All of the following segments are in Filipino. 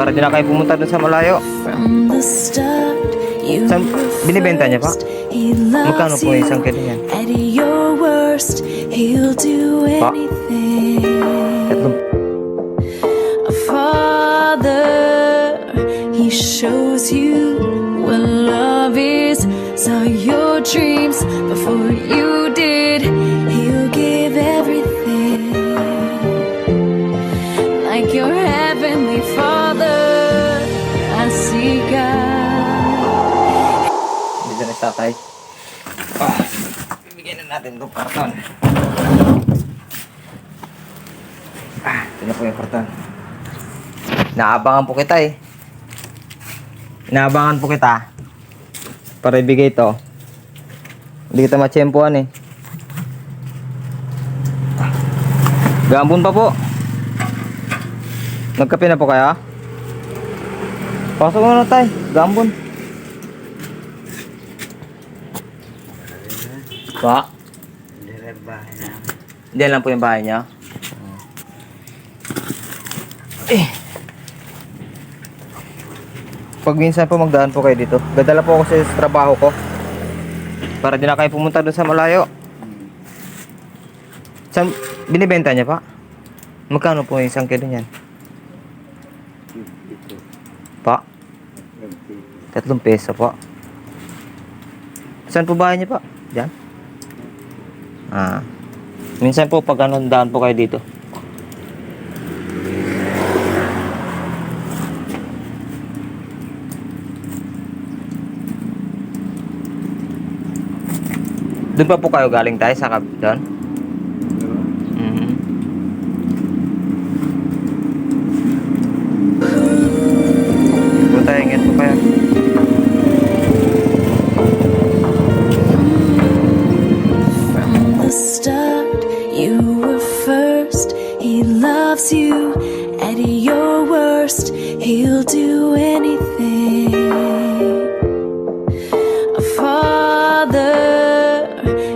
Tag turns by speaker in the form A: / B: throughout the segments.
A: para di na kayo pumunta doon sa malayo. Saan binibenta niya pa? Magkano po isang kilo
B: before you
A: tatay. Ah, bibigyan na natin itong karton. Ah, ito na po yung karton. Naabangan po kita eh. Naabangan po kita. Para ibigay ito. Hindi kita matsyempohan eh. Gambon pa po. Nagkape na po kaya? Pasok na tay. Gambon. Pa? Diyan lang po yung bahay niya. Eh. Pag minsan po magdaan po kayo dito, dadala po ako sa trabaho ko. Para di na kayo pumunta doon sa malayo. Saan, binibenta niya pa? Magkano po yung isang kilo niyan? Pa? Tatlong peso po. Saan po bahay niya pa? Diyan? Ah. Minsan po pag ano, daan po kayo dito. Doon pa po kayo galing tayo sa doon?
B: He'll do anything. A father,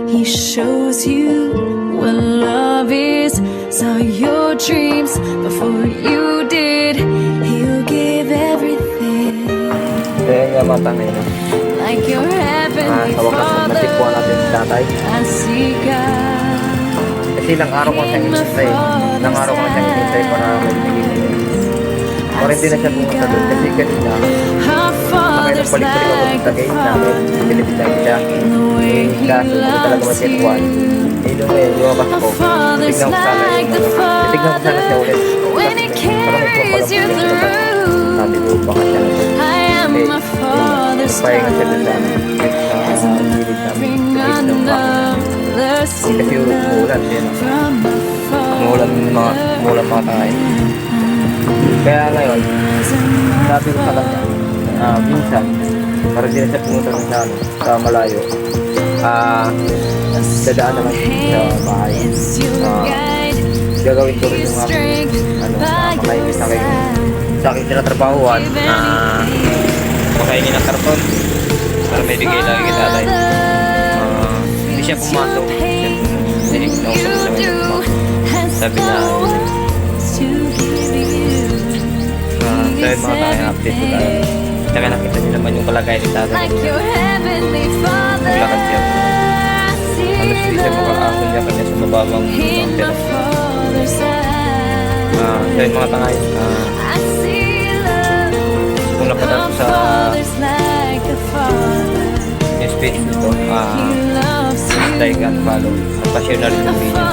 B: he shows you what love is. Saw your dreams before you did. He'll give everything.
A: Kaya nga matangay na.
B: Like your
A: Ah,
B: heavenly
A: wakas
B: father.
A: natipuan natin si tatay.
B: I see God.
A: Kasi ilang araw ko siyang inintay. Ilang araw ko siyang inintay para Para hindi na siya pumunta doon. Kasi kanina,
B: Father's
A: nagpalik-balik ako sa gate namin. Lang siya. Eh, kaso hindi talaga matituan.
B: you.
A: Eh, doon ngayon, lumabas
B: Our
A: ako.
B: Father's
A: Tignan ko sana yung ano. Titignan ko sana siya ulit. Parang
B: you
A: magpapalamig ako.
B: through.
A: Sabi ko, baka siya na
B: am
A: Eh,
B: my Father's
A: Pahinga siya doon sa
B: child.
A: sa gilid namin. Sa gilid ng Eh, Kasi umuulan din. Umuulan mga, umuulan mga tangay. Kaya ngayon, sabi ko sa kanya, ah, minsan, para di na siya pumunta sa, ano, sa malayo, ah, dadaan naman siya sa bahay. Ah,
B: guide.
A: gagawin ko rin yung aking, ano, uh, makahingi
B: your
A: sa aking, sa aking tinatrabahuan, na makahingi ng karton, para may bigay lang yung tatay. Ah, hindi siya pumasok. Hindi, sa kanya pumasok. Sabi niya, Yun mga tayo, update ko tayo. Tsaka nakita niyo naman yung kalagay ni tatay.
B: Like your heavenly father.
A: Maglakad siya. Halos hindi siya makakaakon niya kanya sa mababang mountain. Ah, yun mga tangay, ah,
B: I see love.
A: kung napadaan ko sa yung speech nito, ah, like and follow. At pa-share na rin yung video.